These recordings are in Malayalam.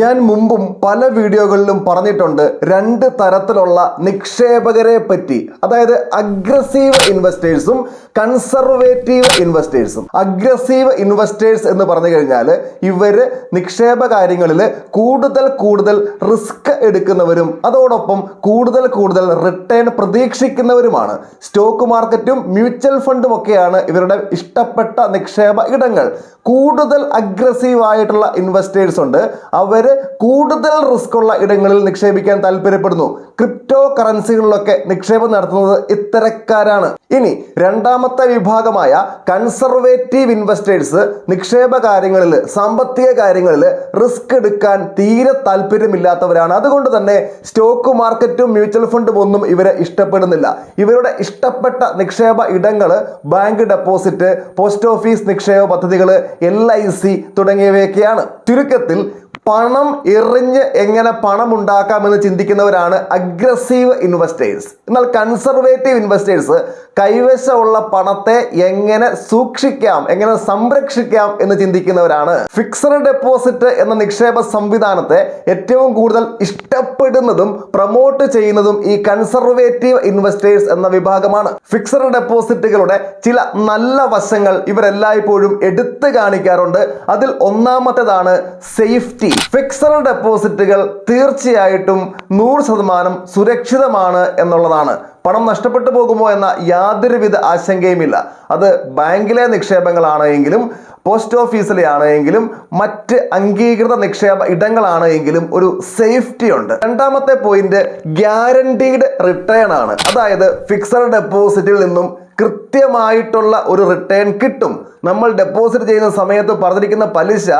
ഞാൻ മുമ്പും പല വീഡിയോകളിലും പറഞ്ഞിട്ടുണ്ട് രണ്ട് തരത്തിലുള്ള നിക്ഷേപകരെ പറ്റി. അതായത് അഗ്രസീവ് ഇൻവെസ്റ്റേഴ്സും കൺസർവേറ്റീവ് ഇൻവെസ്റ്റേഴ്സും അഗ്രസീവ് ഇൻവെസ്റ്റേഴ്സ് എന്ന് പറഞ്ഞു കഴിഞ്ഞാൽ ഇവർ നിക്ഷേപ കാര്യങ്ങളിൽ കൂടുതൽ കൂടുതൽ റിസ്ക് എടുക്കുന്നവരും അതോടൊപ്പം കൂടുതൽ കൂടുതൽ റിട്ടേൺ പ്രതീക്ഷിക്കുന്നവരുമാണ്. സ്റ്റോക്ക് മാർക്കറ്റും മ്യൂച്വൽ ഫണ്ടും ഒക്കെയാണ് ഇവരുടെ ഇഷ്ടപ്പെട്ട നിക്ഷേപ ഇടങ്ങൾ. കൂടുതൽ അഗ്രസീവ് ആയിട്ടുള്ള ഇൻവെസ്റ്റേഴ്സ് ഉണ്ട്. അവർ കൂടുതൽ റിസ്ക് ഉള്ള ഇടങ്ങളിൽ നിക്ഷേപിക്കാൻ താല്പര്യപ്പെടുന്നു. ക്രിപ്റ്റോ കറൻസികളിലൊക്കെ നിക്ഷേപം നടത്തുന്നത് ഇത്തരക്കാരാണ്. ഇനി രണ്ടാമത്തെ വിഭാഗമായ കൺസർവേറ്റീവ് ഇൻവെസ്റ്റേഴ്സ് നിക്ഷേപ കാര്യങ്ങളിൽ സാമ്പത്തിക കാര്യങ്ങളിൽ റിസ്ക് എടുക്കാൻ തീരെ താല്പര്യമില്ലാത്തവരാണ്. അതുകൊണ്ട് തന്നെ സ്റ്റോക്ക് മാർക്കറ്റും മ്യൂച്വൽ ഫണ്ടും ഒന്നും ഇവരെ ഇഷ്ടപ്പെടുന്നില്ല. ഇവരുടെ ഇഷ്ടപ്പെട്ട നിക്ഷേപ ഇടങ്ങൾ ബാങ്ക് ഡെപ്പോസിറ്റ് പോസ്റ്റ് ഓഫീസ് നിക്ഷേപ പദ്ധതികൾ എൽ ഐ സി തുടങ്ങിയവയൊക്കെയാണ്. ചുരുക്കത്തിൽ പണം എറിഞ്ഞ് എങ്ങനെ പണം ഉണ്ടാക്കാമെന്ന് ചിന്തിക്കുന്നവരാണ് അഗ്രസീവ് ഇൻവെസ്റ്റേഴ്സ് എന്നാൽ കൺസർവേറ്റീവ് ഇൻവെസ്റ്റേഴ്സ് കൈവശമുള്ള പണത്തെ എങ്ങനെ സൂക്ഷിക്കാം എങ്ങനെ സംരക്ഷിക്കാം എന്ന് ചിന്തിക്കുന്നവരാണ്. ഫിക്സഡ് ഡെപ്പോസിറ്റ് എന്ന നിക്ഷേപ സംവിധാനത്തെ ഏറ്റവും കൂടുതൽ ഇഷ്ടപ്പെടുന്നതും പ്രൊമോട്ട് ചെയ്യുന്നതും ഈ കൺസർവേറ്റീവ് ഇൻവെസ്റ്റേഴ്സ് എന്ന വിഭാഗമാണ്. ഫിക്സഡ് ഡെപ്പോസിറ്റുകളുടെ ചില നല്ല വശങ്ങൾ ഇവരെല്ലായ്പ്പോഴും എടുത്തു കാണിക്കാറുണ്ട്. അതിൽ ഒന്നാമത്തേതാണ് സേഫ്റ്റി ഫിക്സഡ് ഡെപ്പോസിറ്റുകൾ തീർച്ചയായിട്ടും നൂറ് ശതമാനം സുരക്ഷിതമാണ് എന്നുള്ളതാണ്. പണം നഷ്ടപ്പെട്ടു പോകുമോ എന്ന യാതൊരുവിധ ആശങ്കയുമില്ല. അത് ബാങ്കിലെ നിക്ഷേപങ്ങളാണ് എങ്കിലും പോസ്റ്റ് ഓഫീസിലെ ആണെങ്കിലും മറ്റ് അംഗീകൃത നിക്ഷേപ ഇടങ്ങളാണ് എങ്കിലും ഒരു സേഫ്റ്റി ഉണ്ട്. രണ്ടാമത്തെ പോയിന്റ് ഗ്യാരണ്ടീഡ് റിട്ടേൺ ആണ്. അതായത് ഫിക്സഡ് ഡെപ്പോസിറ്റിൽ നിന്നും കൃത്യമായിട്ടുള്ള ഒരു റിട്ടേൺ കിട്ടും. നമ്മൾ ഡെപ്പോസിറ്റ് ചെയ്യുന്ന സമയത്ത് പറഞ്ഞിരിക്കുന്ന പലിശ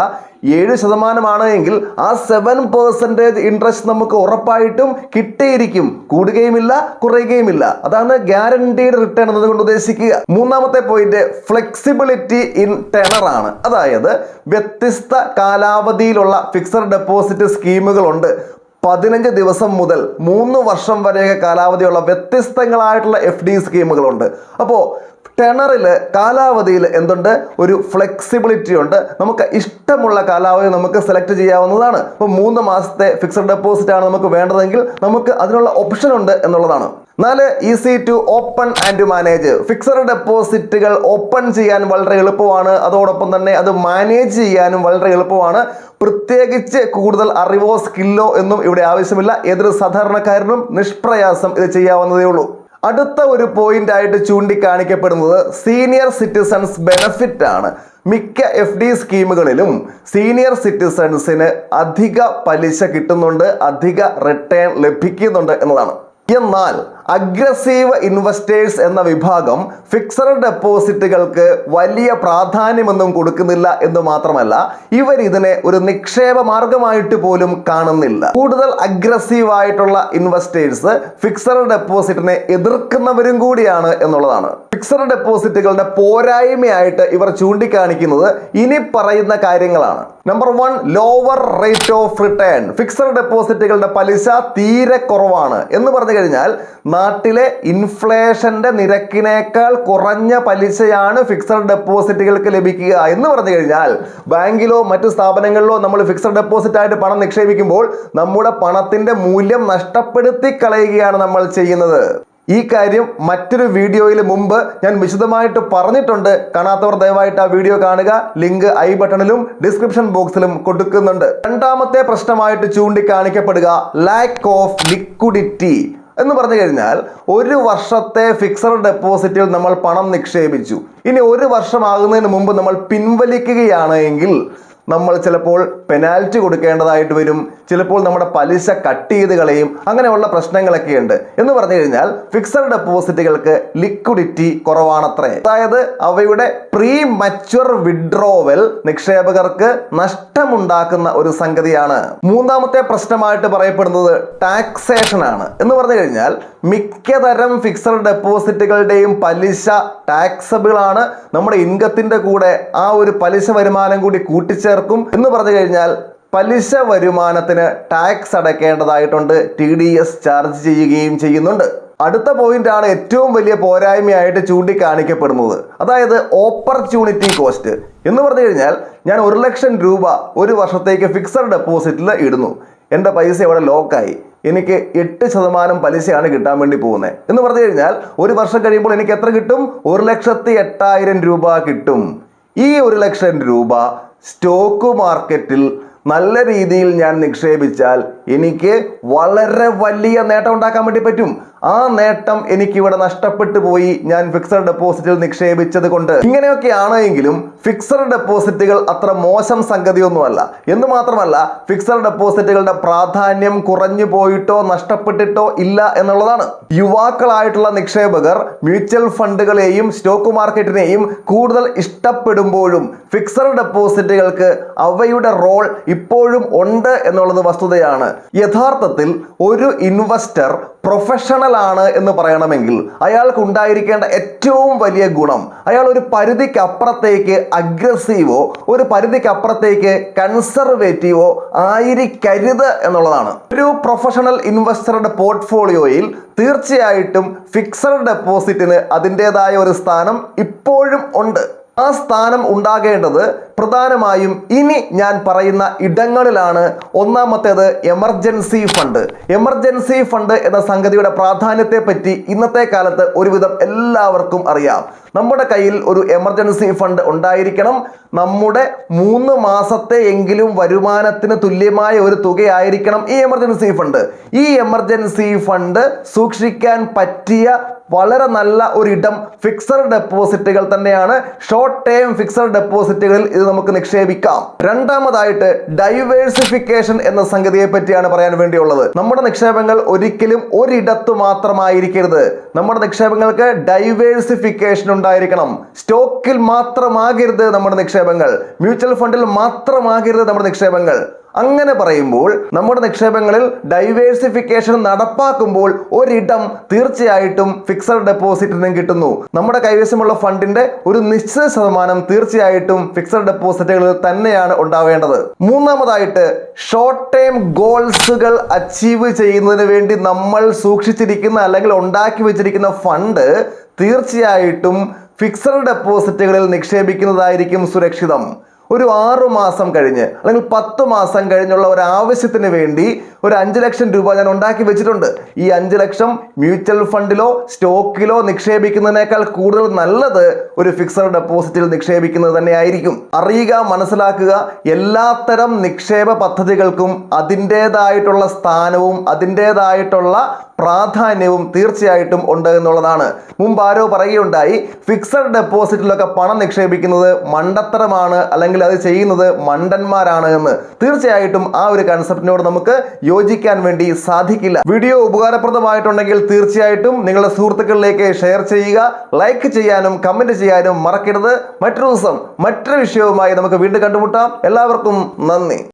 ഏഴ് ശതമാനമാണ് എങ്കിൽ ആ സെവൻ പെർസെന്റേജ് ഇൻട്രസ്റ്റ് നമുക്ക് ഉറപ്പായിട്ടും കിട്ടിയിരിക്കും. കൂടുകയുമില്ല കുറയുകയുമില്ല. അതാണ് ഗ്യാരണ്ടീഡ് റിട്ടേൺ എന്നതുകൊണ്ട് ഉദ്ദേശിക്കുക. മൂന്നാമത്തെ പോയിന്റ് ഫ്ലെക്സിബിലിറ്റി ഇൻ ടെണർ ആണ്. അതായത് വ്യത്യസ്ത കാലാവധിയിലുള്ള ഫിക്സഡ് ഡെപ്പോസിറ്റ് സ്കീമുകളുണ്ട് പതിനഞ്ച് ദിവസം മുതൽ മൂന്ന് വർഷം വരെയൊക്കെ കാലാവധിയുള്ള വ്യത്യസ്തങ്ങളായിട്ടുള്ള എഫ് ഡി സ്കീമുകളുണ്ട്. അപ്പോൾ ടെണറിൽ കാലാവധിയിൽ എന്തുണ്ട്? ഒരു ഫ്ലെക്സിബിലിറ്റി ഉണ്ട്. നമുക്ക് ഇഷ്ടമുള്ള കാലാവധി നമുക്ക് സെലക്ട് ചെയ്യാവുന്നതാണ്. ഇപ്പോൾ മൂന്ന് മാസത്തെ ഫിക്സഡ് ഡെപ്പോസിറ്റ് ആണ് നമുക്ക് വേണ്ടതെങ്കിൽ നമുക്ക് അതിനുള്ള ഓപ്ഷൻ ഉണ്ട് എന്നുള്ളതാണ്. നാല് easy to open and manage fixed ഡെപ്പോസിറ്റുകൾ open ചെയ്യാൻ വളരെ എളുപ്പമാണ്. അതോടൊപ്പം തന്നെ അത് മാനേജ് ചെയ്യാനും വളരെ എളുപ്പമാണ്. പ്രത്യേകിച്ച് കൂടുതൽ അറിവോ സ്കില്ലോ എന്നും ഇവിടെ ആവശ്യമില്ല. ഏതൊരു സാധാരണക്കാരനും നിഷ്പ്രയാസം ഇത് ചെയ്യാവുന്നതേ ഉള്ളൂ. അടുത്ത ഒരു പോയിന്റ് ആയിട്ട് ചൂണ്ടിക്കാണിക്കപ്പെടുന്നത് സീനിയർ സിറ്റിസൺസ് ബെനഫിറ്റ് ആണ്. മിക്ക എഫ് ഡി സ്കീമുകളിലും സീനിയർ സിറ്റിസൺസിന് അധിക പലിശ കിട്ടുന്നുണ്ട് അധിക റിട്ടേൺ ലഭിക്കുന്നുണ്ട് എന്നതാണ്. എന്നാൽ അഗ്രസീവ് ഇൻവെസ്റ്റേഴ്സ് എന്ന വിഭാഗം ഫിക്സഡ് ഡെപ്പോസിറ്റുകൾക്ക് വലിയ പ്രാധാന്യമൊന്നും കൊടുക്കുന്നില്ല എന്ന് മാത്രമല്ല ഇവർ ഇതിനെ ഒരു നിക്ഷേപ മാർഗമായിട്ട് പോലും കാണുന്നില്ല. കൂടുതൽ അഗ്രസീവ് ആയിട്ടുള്ള ഇൻവെസ്റ്റേഴ്സ് ഫിക്സഡ് ഡെപ്പോസിറ്റിനെ എതിർക്കുന്നവരും കൂടിയാണ് എന്നുള്ളതാണ്. ഫിക്സഡ് ഡെപ്പോസിറ്റുകളുടെ പോരായ്മയായിട്ട് ഇവർ ചൂണ്ടിക്കാണിക്കുന്നത് ഇനി പറയുന്ന കാര്യങ്ങളാണ്. Number one lower rate of return fixed ഡെപ്പോസിറ്റുകളുടെ പലിശ തീരെ കുറവാണ്. എന്ന് പറഞ്ഞു കഴിഞ്ഞാൽ നാട്ടിലെ ഇൻഫ്ലേഷന്റെ നിരക്കിനേക്കാൾ കുറഞ്ഞ പലിശയാണ് ഫിക്സഡ് ഡെപ്പോസിറ്റുകൾക്ക് ലഭിക്കുക എന്ന് പറഞ്ഞു കഴിഞ്ഞാൽ ബാങ്കിലോ മറ്റു സ്ഥാപനങ്ങളിലോ നമ്മൾ ഫിക്സഡ് ഡെപ്പോസിറ്റ് ആയിട്ട് പണം നിക്ഷേപിക്കുമ്പോൾ നമ്മുടെ പണത്തിന്റെ മൂല്യം നഷ്ടപ്പെടുത്തി കളയുകയാണ് നമ്മൾ ചെയ്യുന്നത്. ഈ കാര്യം മറ്റൊരു വീഡിയോയിൽ മുമ്പ് ഞാൻ വിശദമായിട്ട് പറഞ്ഞിട്ടുണ്ട്. കാണാത്തവർ ദയവായിട്ട് ആ വീഡിയോ കാണുക. ലിങ്ക് ഐ ബട്ടണിലും ഡിസ്ക്രിപ്ഷൻ ബോക്സിലും കൊടുക്കുന്നുണ്ട്. രണ്ടാമത്തെ പ്രശ്നമായിട്ട് ചൂണ്ടിക്കാണിക്കപ്പെടുക ലാക്ക് ഓഫ് ലിക്വിഡിറ്റി എന്ന് പറഞ്ഞു കഴിഞ്ഞാൽ ഒരു വർഷത്തെ ഫിക്സഡ് ഡെപ്പോസിറ്റിൽ നമ്മൾ പണം നിക്ഷേപിച്ചു. ഇനി ഒരു വർഷമാകുന്നതിന് മുമ്പ് നമ്മൾ പിൻവലിക്കുകയാണ് എങ്കിൽ നമ്മൾ ചിലപ്പോൾ പെനാൽറ്റി കൊടുക്കേണ്ടതായിട്ട് വരും. ചിലപ്പോൾ നമ്മുടെ പലിശ കട്ട് ചെയ്ത് കളയും. അങ്ങനെയുള്ള പ്രശ്നങ്ങളൊക്കെ ഉണ്ട്. എന്ന് പറഞ്ഞു കഴിഞ്ഞാൽ ഫിക്സഡ് ഡെപ്പോസിറ്റുകൾക്ക് ലിക്വിഡിറ്റി കുറവാണത്രേ. അതായത് അവയുടെ പ്രീ മച്വർ വിഡ്രോവൽ നിക്ഷേപകർക്ക് നഷ്ടമുണ്ടാക്കുന്ന ഒരു സംഗതിയാണ്. മൂന്നാമത്തെ പ്രശ്നമായിട്ട് പറയപ്പെടുന്നത് ടാക്സേഷൻ ആണ്. എന്ന് പറഞ്ഞു കഴിഞ്ഞാൽ മിക്കതരം ഫിക്സഡ് ഡെപ്പോസിറ്റുകളുടെയും പലിശ ടാക്സബിൾ ആണ്. നമ്മുടെ ഇൻകത്തിന്റെ കൂടെ ആ ഒരു പലിശ വരുമാനം കൂടി കൂട്ടിച്ചേർക്കും എന്ന് പറഞ്ഞു കഴിഞ്ഞാൽ പലിശ വരുമാനത്തിന് ടാക്സ് അടയ്ക്കേണ്ടതായിട്ടുണ്ട്. ടി ഡി എസ് ചാർജ് ചെയ്യുകയും ചെയ്യുന്നുണ്ട്. അടുത്ത പോയിന്റ് ആണ് ഏറ്റവും വലിയ പോരായ്മയായിട്ട് ചൂണ്ടിക്കാണിക്കപ്പെടുന്നത്. അതായത് ഓപ്പർച്യൂണിറ്റി കോസ്റ്റ് എന്ന് പറഞ്ഞു കഴിഞ്ഞാൽ ഞാൻ ഒരു ലക്ഷം രൂപ ഒരു വർഷത്തേക്ക് ഫിക്സഡ് ഡെപ്പോസിറ്റിൽ ഇടുന്നു. എന്റെ പൈസ ഇവിടെ ലോക്കായി എനിക്ക് എട്ട് ശതമാനം പലിശയാണ് കിട്ടാൻ വേണ്ടി പോകുന്നത് എന്ന് പറഞ്ഞു കഴിഞ്ഞാൽ ഒരു വർഷം കഴിയുമ്പോൾ എനിക്ക് എത്ര കിട്ടും? ഒരു ലക്ഷത്തി എട്ടായിരം രൂപ കിട്ടും. ഈ ഒരു ലക്ഷം രൂപ സ്റ്റോക്ക് മാർക്കറ്റിൽ നല്ല രീതിയിൽ ഞാൻ നിക്ഷേപിച്ചാൽ എനിക്ക് വളരെ വലിയ നേട്ടം ഉണ്ടാക്കാൻ വേണ്ടി പറ്റും. ആ നേട്ടം എനിക്ക് ഇവിടെ നഷ്ടപ്പെട്ടു പോയി. ഞാൻ ഫിക്സഡ് ഡെപ്പോസിറ്റിൽ നിക്ഷേപിച്ചത് കൊണ്ട്. ഇങ്ങനെയൊക്കെ ആണെങ്കിലും ഫിക്സഡ് ഡെപ്പോസിറ്റുകൾ അത്ര മോശം സംഗതിയൊന്നുമല്ല. എന്ന് മാത്രമല്ല ഫിക്സഡ് ഡെപ്പോസിറ്റുകളുടെ പ്രാധാന്യം കുറഞ്ഞു പോയിട്ടോ നഷ്ടപ്പെട്ടിട്ടോ ഇല്ല എന്നുള്ളതാണ്. യുവാക്കളായിട്ടുള്ള നിക്ഷേപകർ മ്യൂച്വൽ ഫണ്ടുകളെയും സ്റ്റോക്ക് മാർക്കറ്റിനെയും കൂടുതൽ ഇഷ്ടപ്പെടുമ്പോഴും ഫിക്സഡ് ഡെപ്പോസിറ്റുകൾക്ക് അവയുടെ റോൾ ഇപ്പോഴും ഉണ്ട് എന്നുള്ളത് വസ്തുതയാണ്. യഥാർത്ഥത്തിൽ ഒരു ഇൻവെസ്റ്റർ പ്രൊഫഷണൽ ആണ് എന്ന് പറയണമെങ്കിൽ അയാൾക്ക് ഉണ്ടായിരിക്കേണ്ട ഏറ്റവും വലിയ ഗുണം അയാൾ ഒരു പരിധിക്കപ്പുറത്തേക്ക് അഗ്രസീവോ ഒരു പരിധിക്കപ്പുറത്തേക്ക് കൺസർവേറ്റീവോ ആയിരിക്കരുത് എന്നുള്ളതാണ്. ഒരു പ്രൊഫഷണൽ ഇൻവെസ്റ്ററുടെ പോർട്ട്ഫോളിയോയിൽ തീർച്ചയായിട്ടും ഫിക്സഡ് ഡെപ്പോസിറ്റിന് അതിന്റെതായ ഒരു സ്ഥാനം ഇപ്പോഴും ഉണ്ട്. ആ സ്ഥാനം ഉണ്ടാകേണ്ടത് പ്രധാനമായും ഇനി ഞാൻ പറയുന്ന ഇടങ്ങളിലാണ്. ഒന്നാമത്തേത് എമർജൻസി ഫണ്ട്. എമർജൻസി ഫണ്ട് എന്ന സംഗതിയുടെ പ്രാധാന്യത്തെ പറ്റി ഇന്നത്തെ കാലത്ത് ഒരുവിധം എല്ലാവർക്കും അറിയാം. നമ്മുടെ കയ്യിൽ ഒരു എമർജൻസി ഫണ്ട് ഉണ്ടായിരിക്കണം. നമ്മുടെ മൂന്ന് മാസത്തെ എങ്കിലും വരുമാനത്തിന് തുല്യമായ ഒരു തുകയായിരിക്കണം ഈ എമർജൻസി ഫണ്ട് ഈ എമർജൻസി ഫണ്ട് സൂക്ഷിക്കാൻ പറ്റിയ വളരെ നല്ല ഒരിടം ഫിക്സഡ് ഡെപ്പോസിറ്റുകൾ തന്നെയാണ്. ഷോർട്ട് ടേം ഫിക്സഡ് ഡെപ്പോസിറ്റുകളിൽ ഇത് നമുക്ക് നിക്ഷേപിക്കാം. രണ്ടാമതായിട്ട് ഡൈവേഴ്സിഫിക്കേഷൻ എന്ന സംഗതിയെ പറ്റിയാണ് പറയാൻ വേണ്ടിയുള്ളത്. നമ്മുടെ നിക്ഷേപങ്ങൾ ഒരിക്കലും ഒരിടത്ത് മാത്രമായിരിക്കരുത്. നമ്മുടെ നിക്ഷേപങ്ങൾക്ക് ഡൈവേഴ്സിഫിക്കേഷൻ ഉണ്ടായിരിക്കണം. സ്റ്റോക്കിൽ മാത്രമാകരുത് നമ്മുടെ നിക്ഷേപങ്ങൾ. മ്യൂച്വൽ ഫണ്ടിൽ മാത്രമാകരുത് നമ്മുടെ നിക്ഷേപങ്ങൾ. അങ്ങനെ പറയുമ്പോൾ നമ്മുടെ നിക്ഷേപങ്ങളിൽ ഡൈവേഴ്സിഫിക്കേഷൻ നടപ്പാക്കുമ്പോൾ ഒരിടം തീർച്ചയായിട്ടും ഫിക്സഡ് ഡെപ്പോസിറ്റിന് കിട്ടുന്നു. നമ്മുടെ കൈവശമുള്ള ഫണ്ടിന്റെ ഒരു നിശ്ചിത ശതമാനം തീർച്ചയായിട്ടും ഫിക്സഡ് ഡെപ്പോസിറ്റുകളിൽ തന്നെയാണ് ഉണ്ടാവേണ്ടത്. മൂന്നാമതായിട്ട് ഷോർട്ട് ടേം ഗോൾസുകൾ അച്ചീവ് ചെയ്യുന്നതിന് വേണ്ടി നമ്മൾ സൂക്ഷിച്ചിരിക്കുന്ന അല്ലെങ്കിൽ ഉണ്ടാക്കി വെച്ചിരിക്കുന്ന ഫണ്ട് തീർച്ചയായിട്ടും ഫിക്സഡ് ഡെപ്പോസിറ്റുകളിൽ നിക്ഷേപിക്കുന്നതായിരിക്കും സുരക്ഷിതം. ഒരു ആറു മാസം കഴിഞ്ഞ് അല്ലെങ്കിൽ പത്ത് മാസം കഴിഞ്ഞുള്ള ഒരു ആവശ്യത്തിന് വേണ്ടി ഒരു അഞ്ച് ലക്ഷം രൂപ ഞാൻ ഉണ്ടാക്കി വെച്ചിട്ടുണ്ട്. ഈ അഞ്ച് ലക്ഷം മ്യൂച്വൽ ഫണ്ടിലോ സ്റ്റോക്കിലോ നിക്ഷേപിക്കുന്നതിനേക്കാൾ കൂടുതൽ നല്ലത് ഒരു ഫിക്സഡ് ഡെപ്പോസിറ്റിൽ നിക്ഷേപിക്കുന്നത് തന്നെയായിരിക്കും. അറിയുക മനസ്സിലാക്കുക എല്ലാത്തരം നിക്ഷേപ പദ്ധതികൾക്കും അതിന്റെതായിട്ടുള്ള സ്ഥാനവും അതിന്റെതായിട്ടുള്ള പ്രാധാന്യവും തീർച്ചയായിട്ടും ഉണ്ട് എന്നുള്ളതാണ്. മുമ്പ് ആരോ പറയുകയുണ്ടായി ഫിക്സഡ് ഡെപ്പോസിറ്റിലൊക്കെ പണം നിക്ഷേപിക്കുന്നത് മണ്ടത്തരമാണ് അല്ലെങ്കിൽ അത് ചെയ്യുന്നത് മണ്ടന്മാരാണ് എന്ന്. തീർച്ചയായിട്ടും ആ ഒരു കൺസെപ്റ്റിനോട് നമുക്ക് യോജിക്കാൻ വേണ്ടി സാധിക്കില്ല. വീഡിയോ ഉപകാരപ്രദമായിട്ടുണ്ടെങ്കിൽ തീർച്ചയായിട്ടും നിങ്ങളുടെ സുഹൃത്തുക്കളിലേക്ക് ഷെയർ ചെയ്യുക ലൈക്ക് ചെയ്യാനും കമന്റ് ചെയ്യാനും മറക്കരുത്. മറ്റൊരു ദിവസം മറ്റൊരു വിഷയവുമായി നമുക്ക് വീണ്ടും കണ്ടുമുട്ടാം. എല്ലാവർക്കും നന്ദി.